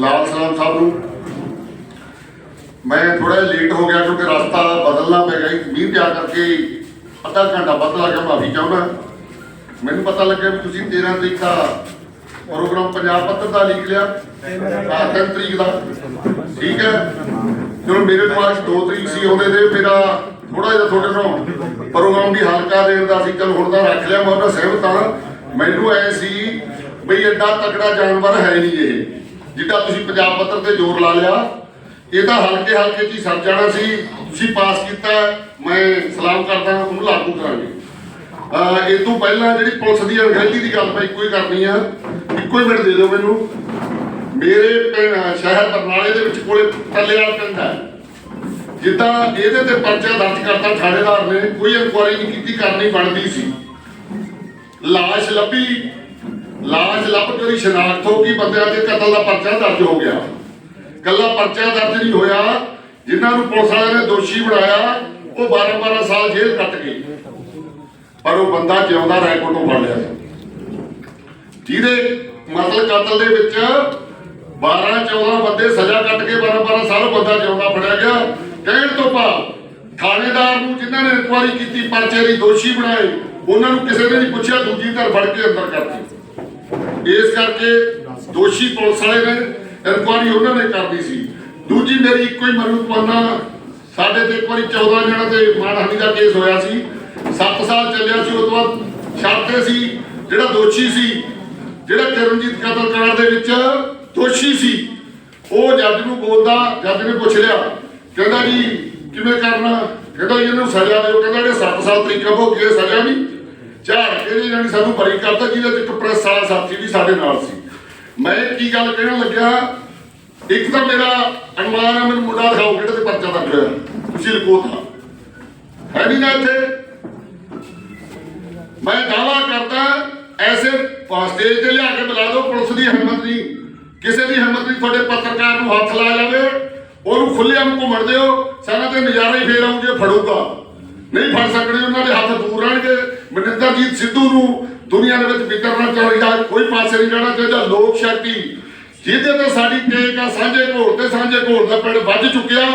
ਲਾਲ ਸਲਾਮ ਸਾਹਿਬ ਨੂੰ। ਮੈਂ ਥੋੜਾ ਲੇਟ ਹੋ ਗਿਆ ਕਿਉਂਕਿ ਰਸਤਾ ਬਦਲਣਾ ਪੈ ਗਿਆ ਮੀਂਹ ਪਿਆ ਕਰਕੇ ਅੱਧਾ ਘੰਟਾ ਵੱਧ ਲੱਗ ਗਿਆ ਮਾਫੀ ਚਾਹੁੰਦਾ। ਮੈਨੂੰ ਪਤਾ ਲੱਗਿਆ ਵੀ ਤੁਸੀਂ 13 ਤਰੀਕ ਦਾ ਪ੍ਰੋਗਰਾਮ ਪੰਜਾਬ ਪੱਤਰ ਦਾ ਲਿਖ ਲਿਆ। ਆਹ 3 ਤਰੀਕ ਦਾ। ਠੀਕ ਹੈ। ਚਲੋ ਮੇਰੇ ਕੋਲ 2 ਤਰੀਕ ਸੀ, ਉਹਦੇ ਦੇ ਮੇਰਾ ਥੋੜਾ ਜਿਹਾ ਤੁਹਾਡੇ ਨੂੰ ਪ੍ਰੋਗਰਾਮ ਵੀ ਹਲਕਾ ਦੇਣ ਦਾ ਸੀ। ਚਲ ਹੁਣ ਤਾਂ ਰੱਖ ਲਿਆ, ਮੈਂ ਉਹਦਾ ਸਹਿਮਤ ਹਾਂ। ਮੈਨੂੰ ਐ ਸੀ ਬਈ ਐਡਾ ਤਕੜਾ ਜਾਨਵਰ ਹੈ ਨਹੀਂ ਇਹ। ਜਿੱਦਾਂ ਤੁਸੀਂ ਪੰਜਾਬ ਪੱਤਰ ਤੇ ਜ਼ੋਰ ਲਾ ਲਿਆ, ਇਹ ਤਾਂ ਹਲਕੇ ਹਲਕੇ 'ਚ ਸਰ ਜਾਣਾ ਸੀ, ਤੁਸੀਂ ਪਾਸ ਕੀਤਾ, ਮੈਂ ਸਲਾਮ ਕਰਦਾ, ਉਹਨੂੰ ਲਾਗੂ ਕਰਾਂਗੇ। ਇਹ ਤੋਂ ਪਹਿਲਾਂ ਜਿਹੜੀ ਪੁਲਿਸ ਦੀ ਅਣਗਹਿਲੀ ਦੀ ਗੱਲ ਮੈਂ ਇੱਕੋ ਹੀ ਕਰਨੀ ਆ, ਇੱਕੋ ਹੀ ਮਿੰਟ ਦੇ ਦਿਓ ਮੈਨੂੰ। ਮੇਰੇ ਸ਼ਹਿਰ ਬਰਨਾਲੇ ਦੇ ਵਿੱਚ ਕੋਲੇ ਟੱਲੇਵਾਲ ਪਿੰਡ ਹੈ। ਜਿੱਦਾਂ ਇਹਦੇ ਤੇ ਪਰਚਾ ਦਰਜ ਕਰਤਾ ਥਾਣੇਦਾਰ ਨੇ, ਕੋਈ ਇਨਕੁਆਇਰੀ ਨਹੀਂ ਕੀਤੀ, ਕਰਨੀ ਬਣਦੀ ਸੀ। ਲਾਸ਼ ਲੱਭੀ ਲਾਸ਼ ਲੱਭ ਕੇ ਉਹਦੀ ਸ਼ਨਾਖਤ ਹੋ ਗਈ, ਬੰਦਿਆਂ ਦੇ ਕਤਲ ਦਾ ਪਰਚਾ ਦਰਜ ਹੋ ਗਿਆ। ਕੱਲਾ ਪਰਚਾ ਦਰਜ ਨਹੀਂ ਹੋਇਆ, ਜਿਨ੍ਹਾਂ ਨੂੰ ਪੁਲਿਸ ਵਾਲਿਆਂ ਨੇ ਦੋਸ਼ੀ ਬਣਾਇਆ, ਉਹ 12 12 ਸਾਲ ਜੇਲ੍ਹ ਕੱਟ ਗਏ। ਪਰ ਉਹ ਬੰਦਾ ਜਿਉਂਦਾ ਰੈਕੋਰਡੋਂ ਫੜ ਲਿਆ। ਜਿਹਦੇ ਮਤਲਬ ਕਤਲ ਦੇ ਵਿੱਚ 12 14 ਬੰਦੇ ਸਜ਼ਾ ਕੱਟ ਕੇ 12 12 ਸਾਲ ਬੰਦਾ ਜਿਉਂਦਾ ਫੜਿਆ ਗਿਆ। ਕਹਿਣ ਤੋਂ ਭਾਵ ਥਾਣੇਦਾਰ ਨੂੰ ਜਿਨ੍ਹਾਂ ਨੇ ਇਨਕੁਆਇਰੀ ਕੀਤੀ, ਪਰਚੇ ਦੀ ਦੋਸ਼ੀ ਬਣਾਏ, ਉਹਨਾਂ ਨੂੰ ਕਿਸੇ ਨੇ ਨਹੀਂ ਪੁੱਛਿਆ, ਦੂਜੀ ਧਰ ਫੜ ਕੇ ਅੰਦਰ ਕਰਤੀ। ਇਸ ਕਰਕੇ ਦੋਸ਼ੀ ਪੁਲਿਸ ਵਾਲੇ ਨੇ ਇਨਕੁਆਇਰੀ ਉਹਨਾਂ ਨੇ ਕਰਨੀ ਸੀ। ਦੂਜੀ ਮੇਰੀ ਇੱਕੋ ਹੀ ਮਰੂਤਪੰਨਾ ਸਾਡੇ ਤੇ ਇੱਕ ਵਾਰੀ 14 ਜਣਾ ਤੇ ਮਾਨਹਾਨੀ ਦਾ ਕੇਸ ਹੋਇਆ ਸੀ। 7 ਸਾਲ ਚੱਲਿਆ ਸੀ ਉਸ ਤੋਂ ਬਾਅਦ ਛੱਡਦੇ ਸੀ। ਜਿਹੜਾ ਦੋਸ਼ੀ ਸੀ, ਜਿਹੜਾ ਚਰਨਜੀਤ ਕਤਲ ਦੇ ਵਿੱਚ ਦੋਸ਼ੀ ਸੀ, ਉਹ ਜੱਜ ਨੂੰ ਬੋਲਦਾ, ਜੱਜ ਨੇ ਪੁੱਛ ਲਿਆ, ਕਹਿੰਦਾ ਜੀ, ਕਿਵੇਂ ਕਰਨਾ? ਕਹਿੰਦਾ ਜੀ, ਇਹਨੂੰ ਸਜ਼ਾ ਦਿਓ। ਕਹਿੰਦਾ ਜਿਹੜੇ 7 ਸਾਲ ਤਰੀਕਾ ਭੋਗੇ ਸਜ਼ਾ ਨਹੀਂ। ਝਾੜ ਕੇ ਜੀ ਜਾਨੀ ਸਾਨੂੰ ਬਰੀ ਕਰਤਾ ਜਿਹਦੇ ਚ ਇੱਕ ਪ੍ਰੈਸ ਵਾਲਾ ਸਾਥੀ ਵੀ ਸਾਡੇ ਨਾਲ ਸੀ। ਮੈਂ ਕੀ ਗੱਲ ਕਹਿਣ ਲੱਗਿਆ, ਇੱਕ ਤਾਂ ਮੇਰਾ ਅਨੁਮਾਨ ਹੈ ਮੈਨੂੰ ਮੁੰਡਾ ਦਿਖਾਓ ਕਿਹੜੇ ਤੇ ਪਰਚਾ ਦਰਜ ਹੋਇਆ। ਤੁਸੀਂ ਲਕੋਤਾ ਹੈ ਨਹੀਂ ਨਾ ਇੱਥੇ? ਮੈਂ ਦਾਵਾ ਕਰਦਾ, ਐਸੇ ਸਟੇਜ ਤੇ ਲਿਆ ਕੇ ਬੁਲਾ ਦਿਓ ਪੁਲਿਸ ਦੀ ਹਿੰਮਤ ਨਹੀਂ। ਕਿਸੇ ਦੀ ਹਿੰਮਤ ਨਹੀਂ, ਤੁਹਾਡੇ ਪੱਤਰਕਾਰ ਨੂੰ ਹੱਥ ਲਾ ਜਾਵੇ, ਉਹਨੂੰ ਖੁੱਲ੍ਹੇਆਮ ਘੁੰਮਣ ਦਿਓ, ਸਾਰਾ ਤੇ ਨਜ਼ਾਰਾ ਹੀ ਫੇਰ ਆਉਂ ਫੜੂਗਾ। ਨਹੀਂ ਫੜ ਸਕਦੇ ਉਹਨਾਂ ਦੇ ਹੱਥ ਦੂਰ ਰਹਿਣਗੇ। ਮਨਿੰਦਰਜੀਤ ਸਿੱਧੂ ਨੂੰ ਦੁਨੀਆ ਦੇ ਵਿੱਚ ਵਿਚਰਨਾ ਚਾਹੀਦਾ ਕੋਈ ਪਾਸੇ ਨਹੀਂ ਜਾਣਾ ਚਾਹੀਦਾ, ਲੋਕ ਸ਼ਕਤੀ, ਜਿਹਦੇ ਤੇ ਸਾਡੀ ਟੇਕ ਆ ਸਾਂਝੇ ਘੋੜ ਤੇ ਸਾਂਝੇ ਘੋੜ ਦਾ ਪਿੰਡ ਵੱਜ ਚੁੱਕਿਆ,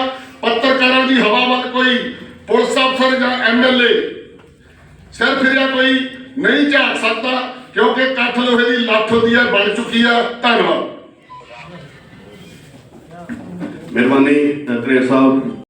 ਪੱਤਰਕਾਰਾਂ ਦੀ ਹਵਾ ਵੱਲ ਕੋਈ ਪੁਲਿਸ ਅਫਸਰ ਜਾਂ ਐਮਐਲਏ ਸਿਰ ਫਿਰਿਆ ਕੋਈ ਨਹੀਂ ਝਾਕ ਸਕਦਾ, ਕਿਉਂਕਿ ਕੱਠ ਲੋਹੇ ਦੀ ਲੱਠ ਹੁੰਦੀ ਹੈ ਬਣ ਚੁੱਕੀ ਆ, ਧੰਨਵਾਦ। ਮਿਹਰਬਾਨੀ ਕਨੇਰ ਸਾਹਿਬ